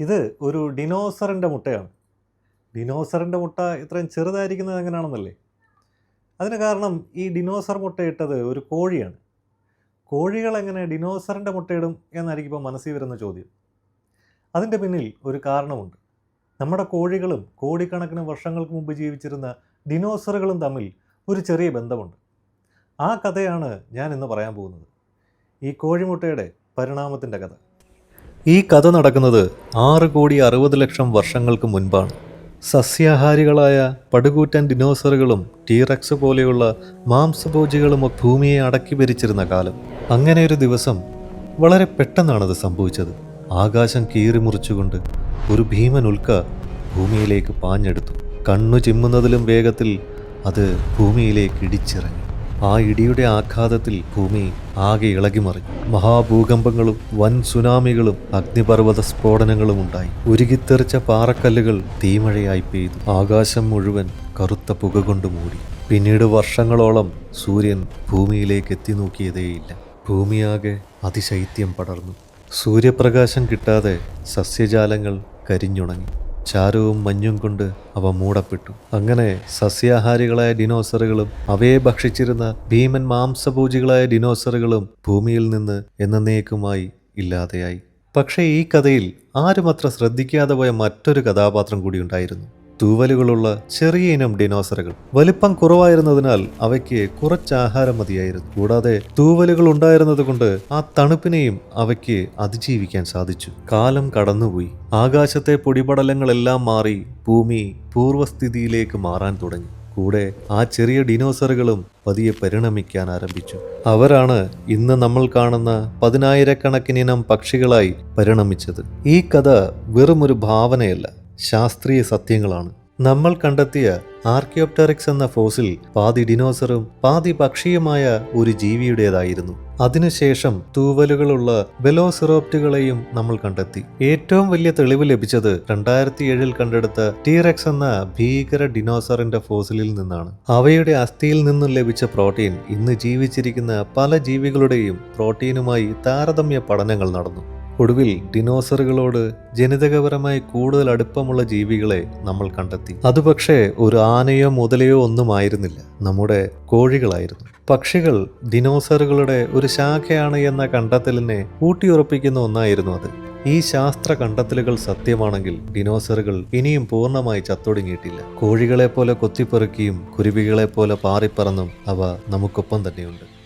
ഇത് ഒരു ഡിനോസറിന്റെ മുട്ടയാണ്. ഡിനോസറിന്റെ മുട്ട ഇത്രയും ചെറുതായിരിക്കുന്നത് എങ്ങനെയാണെന്നല്ലേ? അതിന് കാരണം ഈ ഡിനോസർ മുട്ടയിട്ടത് ഒരു കോഴിയാണ്. കോഴികൾ എങ്ങനെ ഡിനോസറിന്റെ മുട്ടയിടും എന്നായിരിക്കും ഇപ്പോൾ മനസ്സിൽ വരുന്ന ചോദ്യം. അതിന്റെ പിന്നിൽ ഒരു കാരണമുണ്ട്. നമ്മുടെ കോഴികളും കോടിക്കണക്കിന് വർഷങ്ങൾക്ക് മുമ്പ് ജീവിച്ചിരുന്ന ഡിനോസറുകളും തമ്മിൽ ഒരു ചെറിയ ബന്ധമുണ്ട്. ആ കഥയാണ് ഞാൻ ഇന്ന് പറയാൻ പോകുന്നത്. ഈ കോഴിമുട്ടയുടെ പരിണാമത്തിന്റെ കഥ. ഈ കഥ നടക്കുന്നത് ആറ് കോടി അറുപത് ലക്ഷം വർഷങ്ങൾക്ക് മുൻപാണ്. സസ്യാഹാരികളായ പടുകൂറ്റൻ ഡിനോസറുകളും ടീറക്സ് പോലെയുള്ള മാംസഭോജികളും ഭൂമിയെ അടക്കി ഭരിച്ചിരുന്ന കാലം. അങ്ങനെ ഒരു ദിവസം വളരെ പെട്ടെന്നാണത് സംഭവിച്ചത്. ആകാശം കീറിമുറിച്ചുകൊണ്ട് ഒരു ഭീമൻ ഉൽക്ക ഭൂമിയിലേക്ക് പാഞ്ഞെടുത്തു. കണ്ണു ചിമ്മുന്നതിലും വേഗത്തിൽ അത് ഭൂമിയിലേക്ക് ഇടിച്ചിറങ്ങി. ആ ഇടിയുടെ ആഘാതത്തിൽ ഭൂമി ആകെ ഇളകിമറിഞ്ഞു മഹാഭൂകമ്പങ്ങളും വൻ സുനാമികളും അഗ്നിപർവത സ്ഫോടനങ്ങളും ഉണ്ടായി. ഉരുകിത്തെറിച്ച പാറക്കല്ലുകൾ തീമഴയായി പെയ്തു. ആകാശം മുഴുവൻ കറുത്ത പുക കൊണ്ട് മൂടി. പിന്നീട് വർഷങ്ങളോളം സൂര്യൻ ഭൂമിയിലേക്ക് എത്തി നോക്കിയതേയില്ല ഭൂമിയാകെ അതിശൈത്യം പടർന്നു. സൂര്യപ്രകാശം കിട്ടാതെ സസ്യജാലങ്ങൾ കരിഞ്ഞുണങ്ങി. ചാരവും മഞ്ഞും കൊണ്ട് അവ മൂടപ്പെട്ടു. അങ്ങനെ സസ്യാഹാരികളായ ഡിനോസറുകളും അവയെ ഭക്ഷിച്ചിരുന്ന ഭീമൻ മാംസഭോജികളായ ഡിനോസറുകളും ഭൂമിയിൽ നിന്ന് എന്നേക്കുമായി ഇല്ലാതെയായി. പക്ഷേ ഈ കഥയിൽ ആരും അത്ര ശ്രദ്ധിക്കാതെ പോയ മറ്റൊരു കഥാപാത്രം കൂടി ഉണ്ടായിരുന്നു. തൂവലുകളുള്ള ചെറിയ ഇനം ഡിനോസറുകൾ. വലിപ്പം കുറവായിരുന്നതിനാൽ അവയ്ക്ക് കുറച്ച് ആഹാരം മതിയായിരുന്നു. കൂടാതെ തൂവലുകൾ ഉണ്ടായിരുന്നത് കൊണ്ട് ആ തണുപ്പിനെയും അവയ്ക്ക് അതിജീവിക്കാൻ സാധിച്ചു. കാലം കടന്നുപോയി. ആകാശത്തെ പൊടിപടലങ്ങളെല്ലാം മാറി ഭൂമി പൂർവസ്ഥിതിയിലേക്ക് മാറാൻ തുടങ്ങി. കൂടെ ആ ചെറിയ ഡിനോസറുകളും പതിയെ പരിണമിക്കാൻ ആരംഭിച്ചു. അവരാണ് ഇന്ന് നമ്മൾ കാണുന്ന പതിനായിരക്കണക്കിനിനം പക്ഷികളായി പരിണമിച്ചത്. ഈ കഥ വെറുമൊരു ഭാവനയല്ല. ശാസ്ത്രീയ സത്യങ്ങളാണ്. നമ്മൾ കണ്ടെത്തിയ ആർക്കിയോപ്റ്ററിക്സ് എന്ന ഫോസിൽ പാതി ഡിനോസറും പാതി പക്ഷിയുമായ ഒരു ജീവിയുടേതായിരുന്നു. അതിനുശേഷം തൂവലുകളുള്ള ബെലോസിറോപ്റ്റുകളെയും നമ്മൾ കണ്ടെത്തി. ഏറ്റവും വലിയ തെളിവ് ലഭിച്ചത് രണ്ടായിരത്തി ഏഴിൽ കണ്ടെടുത്ത ടീറെക്സ് എന്ന ഭീകര ഡിനോസറിന്റെ ഫോസിലിൽ നിന്നാണ്. അവയുടെ അസ്ഥിയിൽ നിന്നും ലഭിച്ച പ്രോട്ടീൻ ഇന്ന് ജീവിച്ചിരിക്കുന്ന പല ജീവികളുടെയും പ്രോട്ടീനുമായി താരതമ്യ പഠനങ്ങൾ നടന്നു. ഒടുവിൽ ഡിനോസറുകളോട് ജനിതകപരമായി കൂടുതൽ അടുപ്പമുള്ള ജീവികളെ നമ്മൾ കണ്ടെത്തി. അത് പക്ഷേ ഒരു ആനയോ മുതലയോ ഒന്നുമായിരുന്നില്ല. നമ്മുടെ കോഴികളായിരുന്നു. പക്ഷികൾ ഡിനോസറുകളുടെ ഒരു ശാഖയാണ് എന്ന കണ്ടെത്തലിനെ ഊട്ടിയുറപ്പിക്കുന്ന ഒന്നായിരുന്നു അത്. ഈ ശാസ്ത്ര കണ്ടെത്തലുകൾ സത്യമാണെങ്കിൽ ഡിനോസറുകൾ ഇനിയും പൂർണമായി ചത്തൊടുങ്ങിയിട്ടില്ല. കോഴികളെപ്പോലെ കൊത്തിപ്പെറുക്കിയും കുരുവികളെ പോലെ പാറിപ്പറന്നും അവ നമുക്കൊപ്പം തന്നെയുണ്ട്.